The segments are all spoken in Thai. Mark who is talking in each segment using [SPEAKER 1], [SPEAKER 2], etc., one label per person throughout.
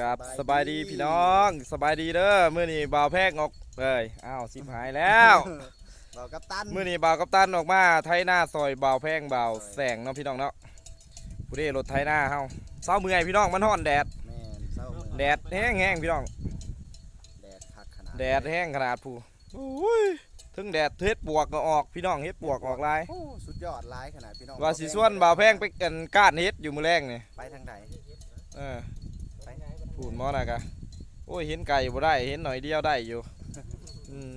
[SPEAKER 1] กับสบายดีพี่น้องสบายดีเด้อมื้อนี้บ่าวแพงออกเอ้ยอ้าวสิบหายแล้ว
[SPEAKER 2] บอกกับตัน
[SPEAKER 1] มื้อนี้บ่าวกัปตันออกมาไทยหน้าซอยบ่าวแพงบ่าวแสงเนาะพี่น้องเนาะผู้ใดรถไทยหน้าเฮาเช้าเมื่อยพี่น้องมันร้อนแดด
[SPEAKER 2] แม่นเศร้ามือ
[SPEAKER 1] แดดแห้งๆพี่น้อง
[SPEAKER 2] แดดคักขนาด
[SPEAKER 1] แดดแห้งขนาดผู้อุ้ยถึงแดดเฮ็ดปวกก็ออกพี่น้องเฮ็ดปวกออกหลาย
[SPEAKER 2] โอ้สุดยอดหลายขนาดพี่น้อง
[SPEAKER 1] ว่าสิส่วนบ่าวแพงไปกันก้านเฮ็ดอยู่มื้อแรงนี่
[SPEAKER 2] ไปทางไหน
[SPEAKER 1] เออ
[SPEAKER 2] ไป
[SPEAKER 1] พูดหมอน่ะกะโอ้ยเห็นไก่บ่ได้เห็นหน่อยเดียวได้อยู่อืม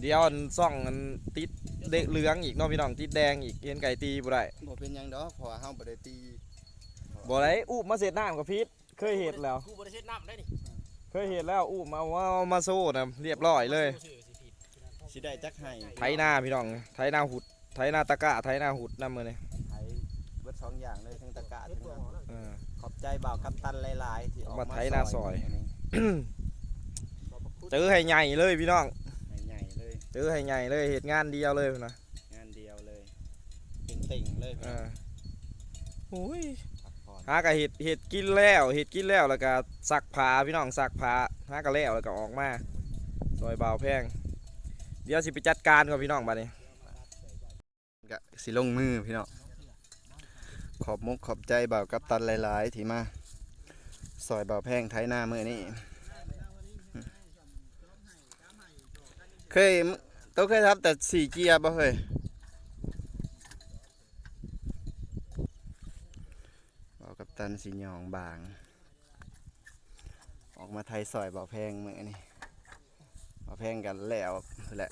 [SPEAKER 1] เดียวอันซ่องอันติดเด็กเหลืองอีกเนาะพี่น้องติดแดงอีกเห็นไก่ตีบ่ได้
[SPEAKER 2] บ่เป็นหยังดอกเพราะว่าเฮาบ่ได้ตี
[SPEAKER 1] บ่ได้อู้มาเสร็จน้ำกับพีทเคยเห็นแล้ว
[SPEAKER 3] กูบริเช็ดน้ำได้นี่
[SPEAKER 1] เคยเห็นแล้วอู้มาว่าเอามาโซ่นะเรียบร้อยเลย
[SPEAKER 3] ชื่อสิผิด
[SPEAKER 2] สิได้จักให้
[SPEAKER 1] ไถนาพี่น้องไถนาหุดไถนาตะกะไถนาหุดนำมือนี่
[SPEAKER 2] ไถเบิดสองอย่างเลยทั้งตะกร้าทั้งน้ำ
[SPEAKER 1] เออ
[SPEAKER 2] ขอบใจบ่าวกับตันหลายๆที่ออก
[SPEAKER 1] มา
[SPEAKER 2] มา
[SPEAKER 1] ไถนาซอย
[SPEAKER 2] มื้นี้
[SPEAKER 1] เจอให้ใหญ่เลยพี่น้อง
[SPEAKER 2] ให้ใหญ่เลย
[SPEAKER 1] เจอให้ใหญ่เลยเหตุงานเดียวเลยนะ
[SPEAKER 2] งานเดียวเลยเป็นติ่งเลยพี่
[SPEAKER 1] เอ
[SPEAKER 2] น้อง
[SPEAKER 1] อโอ้ย
[SPEAKER 2] พักผ่อน
[SPEAKER 1] หากะเห็ดเห็ดกินแล้วเห็ดกินแล้วแล้วก็ซักผ้าพี่น้องซักผ้าหากะแล้วแล้วก็ออกมาซอยเบาวแพง เดี๋ยวสิไปจัดการก่อนพี่น้องบัดนี้
[SPEAKER 2] ก็สิลงมือพี่น้อง ขอบมุกขอบใจบ่าวกับตันหลายๆที่มาซอยบ่าวแพงไถนามือนี้เคยตัวเคยทับแต่สี่เกียร์บ่เคยบ่าวกับตันสีหยองบาง ออกมาไทยซอยบ่าวแพงมือนี้บ่าวแพงกันแล้วแหละ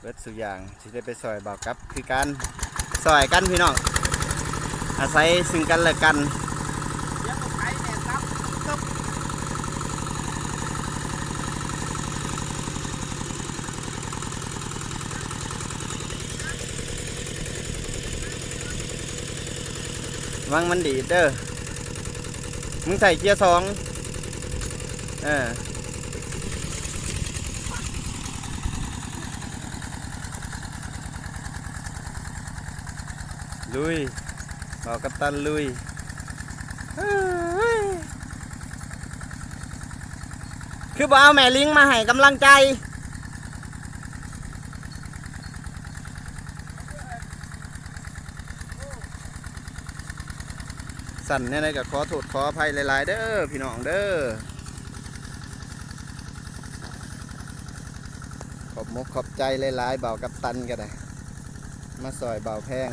[SPEAKER 2] เบิดสุอย่างที่ได้ไปซอยบ่าวกับคือการซอยกันพี่น้อง อาศัยซึ่งกันและกัน
[SPEAKER 3] เลี้ยงไก่เนี่ยซับ
[SPEAKER 2] วังมันดีดเด้อ มึงใส่เกียร์สองเออลุย บอกกับตันลุยเอ้ยคือบ่เอาแม่ลิงมาให้กำลังใจ สั่นเนี่ยนะก็ขอโทษขออภัยหลาย ๆ เด้อพี่น้องเด้อขอบมกขอบใจหลาย ๆ เบากับตันก็ได้ มาซอยเบาแพง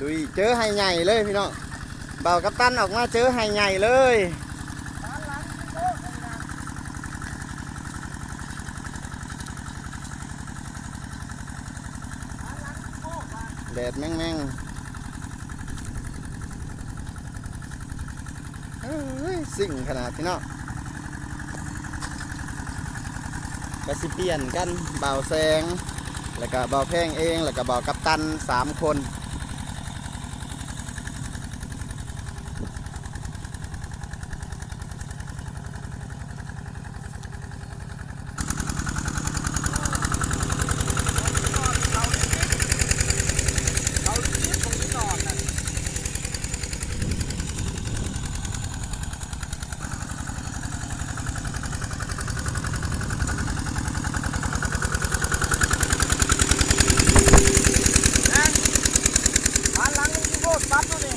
[SPEAKER 2] ดุยเจอไห้ใหญ่เลยพี่น้องเบากับตันออกมาเจอไห้ใหญ่เลยแดดแม่งแม่งสิ่งขนาดพี่น้องก็สิเปลี่ยนกันเบาแซงแล้วก็เบาแพงเอง แล้วก็เบากัปตันสามคน
[SPEAKER 3] เราเลี้ยงตรงนี้นอนน่ะ
[SPEAKER 1] ผ่านหลังที่โคตรปั๊บตัวนี้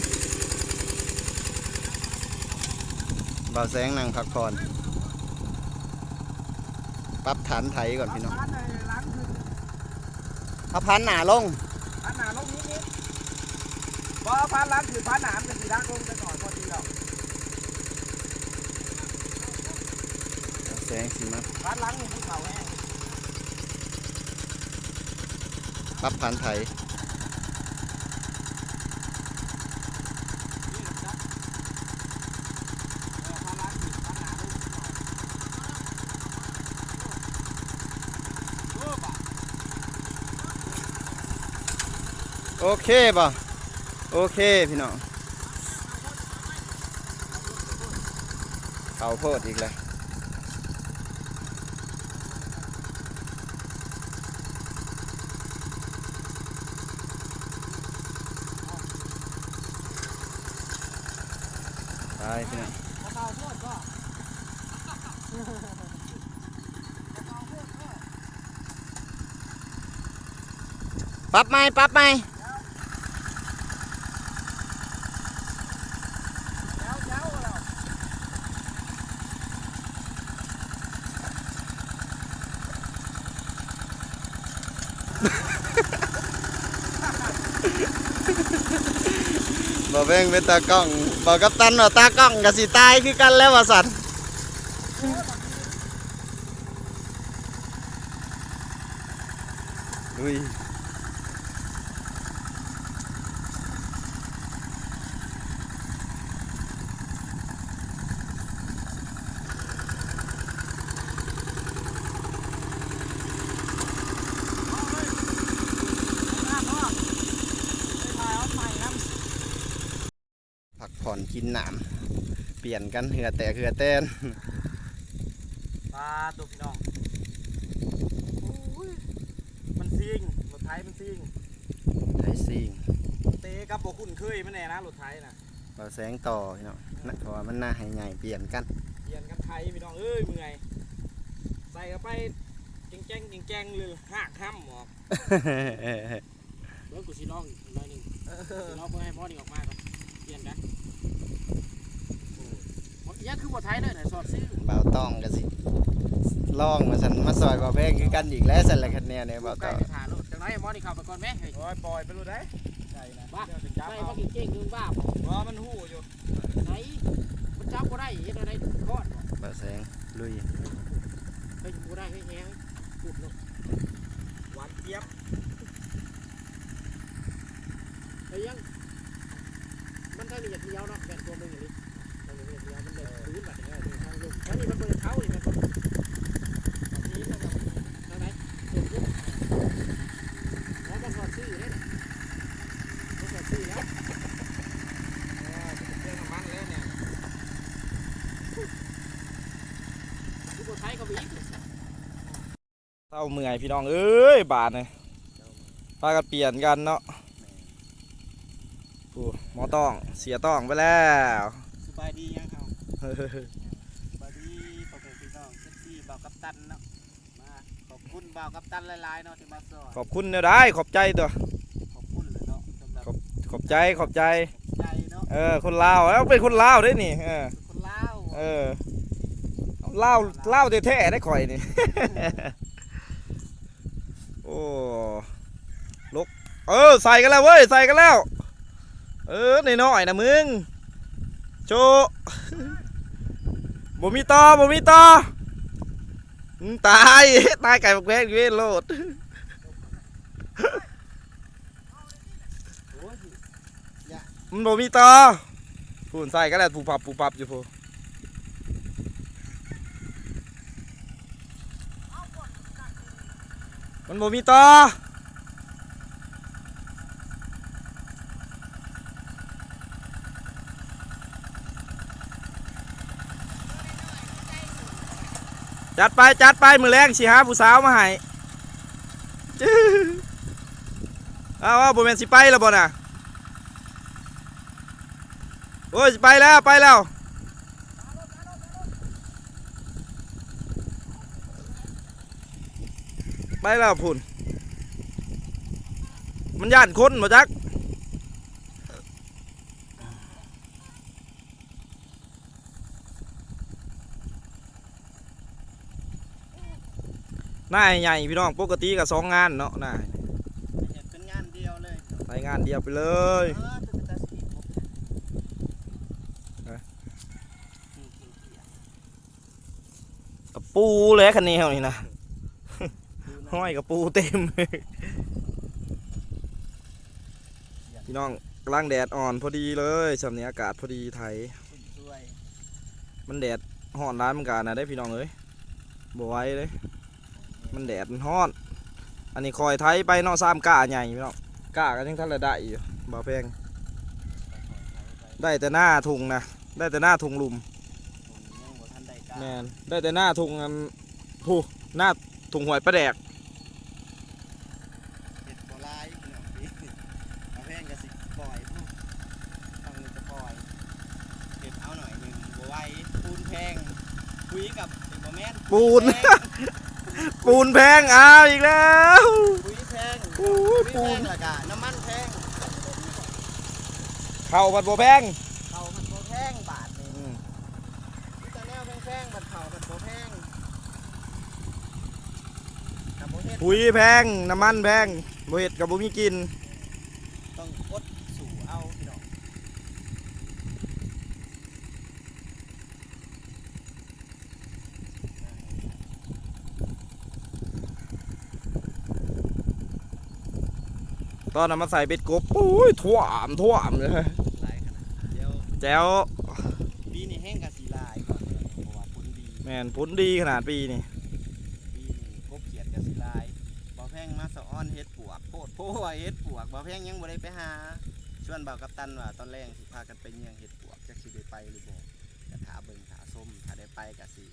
[SPEAKER 2] เบา แซงนั่งพักผ่อนปรับฐานไถก่อนพี่น้อง
[SPEAKER 1] ผ่านในหลังคือ
[SPEAKER 2] เอาพันหนาลง
[SPEAKER 1] ผ่านหนาลงนิดนิดบ่ผ่านหลังคือผ่านหนามเป็นสีดักลงไปหน่อยพอดีแล้ว
[SPEAKER 2] แสงสีมา
[SPEAKER 1] ผ่านหลังนี่ภูเขาแห้ง
[SPEAKER 2] ปรับฐานไถ โอเคป่ะโอเคพี่น้องเขาโพดอีกเลยวตาพี่น้องปั๊บไหมปั๊บไหม บ่แบ่งเป็นตากล้องบ่กับตันว่าตากล้องก็สิตายคือกันแล้วว่าสัตว์อุ้ย อนกินน้ำเปลี่ยนกันเหือแตกเหือแตน
[SPEAKER 3] ปลาตัวพี่น้องโอ้ยมันซิงรถไถมันซิง
[SPEAKER 2] ไทยซิ่ง
[SPEAKER 3] เตะกับบ่คุ้นเคยมันแน่นะรถไถน่ะ
[SPEAKER 2] เราแสงต่อพี่น้องนะเพราะว่ามันน่าให้ใหญ่เปลี่ยนกัน
[SPEAKER 3] เปลี่ยนกันไทยพี่น้องเอ้ยเมื่อยใส่เข้าไปแจ้งแจ้งแจ้งๆเลยหักห้ำออก
[SPEAKER 4] เดี๋ยวกูสิลองอีกหน่อยหนึงสิลองเพื่อให้หมอนี่ออกมาก่อนเปลี่ยนกันโอ้ ยยังคือบ่ไทยเลยน่ะสอดซื้อ
[SPEAKER 2] เบาต้องกันสิลองมาสันมาซอยบ่าแพงคือกันอีกแล้วสันละคะแนนเนี่ยเบา
[SPEAKER 4] ใกล้
[SPEAKER 2] ต้อง
[SPEAKER 4] ไปถ่าโลดจังไรให้หมอนี่เข้าไปก่อนไหมเฮ้ย
[SPEAKER 3] โอ้ยปล่อยไปรู้ได้ใช่นะ
[SPEAKER 4] บ้า
[SPEAKER 3] เดี๋ยวจะจับ
[SPEAKER 4] ใช่
[SPEAKER 3] เอา
[SPEAKER 4] ว่ากินเก่งนึงบ้าบ่
[SPEAKER 3] เพราะมันหู้อยู่
[SPEAKER 4] ไหนมันจับบ่ได้เฮ็ดอะไรก้อนบ่
[SPEAKER 2] เบาแสงลุย
[SPEAKER 4] เฮ้ยบ่ได้เฮ้ยแฮงปุดเนาะ
[SPEAKER 3] หวานเจี๊ยบ
[SPEAKER 4] เฮ้ยยัง มันทางนี้อยากเลี้ยวเนาะแม่นตัวมึงอย่างนี้ทางนี้อยากเลี้ยวมันเลยพื้นบัดนี้ทางลงทางนี้มันบ่ได้เข้านี่มันบ่นี้มันแบบทางไหนเดินขึ้นหมอบ่สอดซื้อเด้น่ะบ่สอดซื้อแล้ว
[SPEAKER 3] เออจะเป็นก่องน้ำมันแล้วเนี่ย
[SPEAKER 4] ทุกคนไทยก็มีอีก
[SPEAKER 1] เศร้าเมื่อยพี่น้องเอ้ยบาดเลยพากันเปลี่ยนกันเนาะ ต้องเสียต้องไปแล้ว
[SPEAKER 4] สบายดียังครับสบายดีขอบคุณพี่น้องเซ็กซี่บ่าวกัปตันเนาะมาขอบคุณบ่าวกัปตันหลายๆเนาะที่มาสอน
[SPEAKER 1] ขอบคุณเนียได้ขอบใจตัว
[SPEAKER 4] ขอบคุณเลยเนาะสำหรับ
[SPEAKER 1] ขอบใจขอบใจ
[SPEAKER 4] ใจเนาะ
[SPEAKER 1] เออคนลาวแล้วเป็นคนลาวด้วยนี่เออ
[SPEAKER 4] คนลาว
[SPEAKER 1] เออลาวลาวแท้ๆได้ข่อยนี่โอ้ลุกเออใส่กันแล้วเว้ยใส่กันแล้ว เออนน้อยๆนะมึง โชบ่มีต่อบ่มีต่อมึงตาย ตายไก่บักแพงอยู่เว้ยโลด
[SPEAKER 4] โอ้ย
[SPEAKER 1] มันบ่มีต่อพูนใส่กันแล้วปูปับปูปับอยู่พูมันบ่มีต่อ จัดไปจัดไปมือแรงสิหาผู้สาวมาให้จื้อเอาเอาบ่แมนสิไปแล้วบ่น่ะโอ้ยไปแล้วไปแล้วไปแล้วพุ่นมันย่านคนมาจัก หน้าใหญ่พี่น้องปกติกับสองงานเนาะหน้า
[SPEAKER 4] เห็นเป็นงานเดียวเลย
[SPEAKER 1] ไปงานเดียวไปเลย
[SPEAKER 4] เออเป็นตาสีผม
[SPEAKER 1] เอ๊ะ
[SPEAKER 4] อืมอืมอืม
[SPEAKER 1] กับปูเลยคันนี้เฮานี่นะ
[SPEAKER 4] ดูนะ
[SPEAKER 1] ห้อยกับปูเต็มพี่น้องกลางแดดอ่อนพอดีเลยสำเนียอากาศพอดีไทย
[SPEAKER 4] สวย
[SPEAKER 1] มันแดดฮ้อนร้านมันกันนะได้พี่น้องเอ้ยบไหว้เลย มันแดดมันฮ้อน อันนี้คอยไทยไปเนอกซ้ำก้าใหญ่พี่น้องก้ากันยังทันละได้อยู่บ่าวแพงได้แต่หน้าทุงนะได้แต่หน้าทุงลุม
[SPEAKER 4] ผมยังบ่ทันได้กล้า
[SPEAKER 1] แมนได้แต่หน้าทุงอันผู้หน้าทุงหวยประแดก
[SPEAKER 2] เห็ดบ่ลายพี่น้องพี่เอาแพงก็สิปล่อยผู้ทางนี้จะ ปล่อยเห็ดเอาหน่อยปุ๋ยกับบ่แม่น
[SPEAKER 1] ปูนปูนแพงอ้าวอีกแล้ว
[SPEAKER 2] ปุ๋ยแพง
[SPEAKER 1] โอ้ย
[SPEAKER 2] ปุ๋ย
[SPEAKER 1] ปู
[SPEAKER 2] แพ
[SPEAKER 1] น
[SPEAKER 2] งและกะน้ำมันแพง
[SPEAKER 1] เข้าผัดบัวแพง
[SPEAKER 2] เขามันบ่แพงบาทนี่มีแต่แนวแพงๆบัดเขาบัดบ่แพงกับบ่เฮ็ด
[SPEAKER 1] ปุ๋ยแพงน้ำมันแพงบ่เฮ็ดกับบ่มีกิน
[SPEAKER 2] ต้องอดสู่เอาพี่น้อง
[SPEAKER 1] ตอนนั้นมาใส่เบ็ดกบโอ้ยท่วมท่วมเลย
[SPEAKER 2] หลายขนาดเดี๋ยว
[SPEAKER 1] แจ๋ว
[SPEAKER 2] ปีนี้แห้งกับสีลายก่อนเลยเพราะว่าผลดี
[SPEAKER 1] แม่นผลดีขนาดปีนี่
[SPEAKER 2] ปีนี้กบเขียดกับสีลายบ่แพงมาสะอ้อนเฮ็ดปวกโพดโพว่าเฮ็ดปวกบ่แพงยังบ่ได้ไปหาชวนบ่าวกับตันว่าตอนแรกสิพากันไปเยี่ยงเฮ็ดปวกจักสิได้ไปหรือบ่ก็ถาเบิ่งถาส้มถ้าได้ไปก็สิ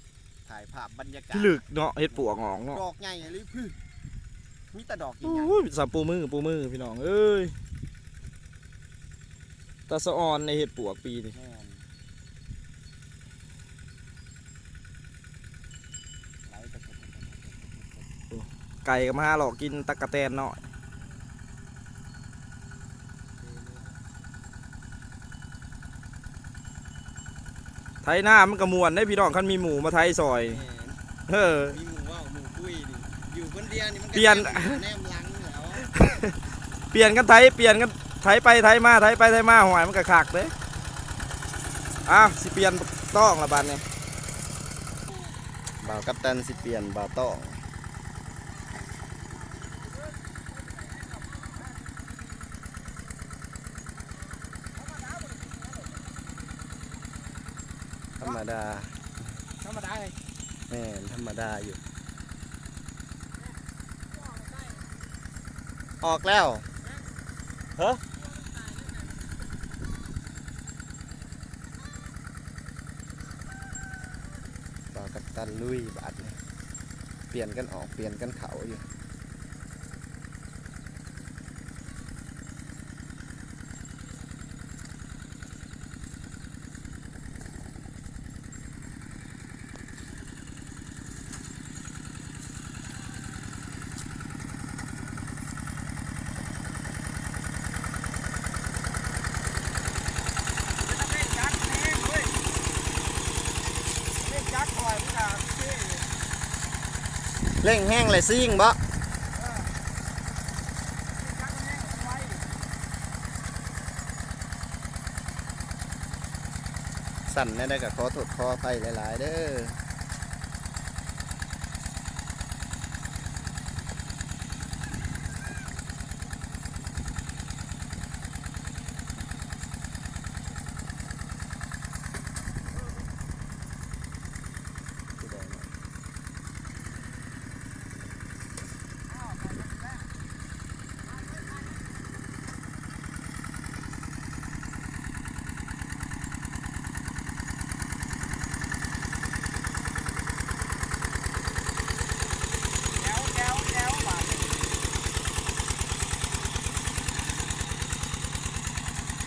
[SPEAKER 2] ถ่ายภาพบรรยากาศ
[SPEAKER 1] ที่ลึกเนาะเฮ็ดปวกงอกเนาะ
[SPEAKER 2] ดอกใหญ่เลยพึ่ มีแต่ดอกใหญ่
[SPEAKER 1] โอ้ยสับปูมือปูมือพี่น้องเอ้ยตาสะออนในเฮ็ดปวกปีนี่
[SPEAKER 2] ๆแม่นไหลไป
[SPEAKER 1] ไก่ก็มาหาหลอกกินตะกะแตนเนาะไทยหน้ามันก็ม่วนได้พี่น้องคันมีหมูมาไทยซอย
[SPEAKER 2] แม่น
[SPEAKER 1] เออ
[SPEAKER 2] มีหมูว่าวหมูปุ้ยนี่อยู่ คนเดียวนี่มันก็
[SPEAKER 1] เปลี่ยน
[SPEAKER 2] แนมหลังแล้ว
[SPEAKER 1] เปลี่ยนกันไทยเปลี่ยนกันไทยไปไทยมาไทยไปไทยมาหวยมันก็คักเด้อ้าวสิเปลี่ยนต้องละบัดนี่
[SPEAKER 2] บ่าวกัปตันสิเปลี่ยนบ่าวต้องธรรมดา
[SPEAKER 4] ธรรมดาเลย
[SPEAKER 2] แม่นธรรมดาอยู่ ออกแล้วเฮ้บ่าวกัปตันลุยบาดนี่เปลี่ยนกันออกเปลี่ยนกันเขาอยู่ เร่งแห้งเลยซิ่งบ่สั่นแน่ได้กับขอถดคอไปหลาย ๆ เด้อ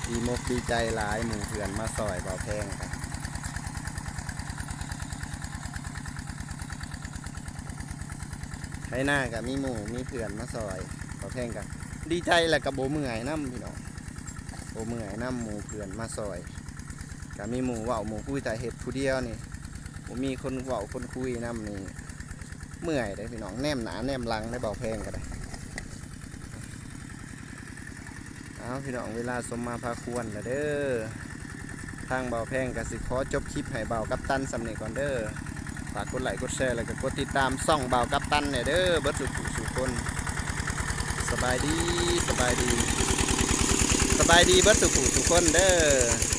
[SPEAKER 2] ดีมกดีใจหลายหมู่เพื่อนมาซอยเบาแพงกันให้หน้ากับมีหมู่มีเพื่อนมาซอยเบาแพงกันดีใจแหละกับโบเมื่อยน้ำพี่น้องโบเมื่อยน้ำหมู่เพื่อนมาซอยกับมีหมู่ว่าหมู่คุยแต่เห็ดผู้เดียวนี่บ่มีคนว่าคนคุยน้ำนี่เมื่อยได้พี่น้องแนมหนาแนมหลังได้เบาแพงกันได้ เอาพี่น้องเวลาสมมาพาควรละเด้อทางเบาแพงกับสิขอจบคลิปให้เบากับตันสำเนีก่อนเด้อฝากกดไลค์กดแชร์แล้วก็กดติดตามส่องเบากับตันเนี่ยเด้อเบิดสุขสุขคนสบายดีสบายดี สบายดีเบิดสุขุทุขคนเด้อ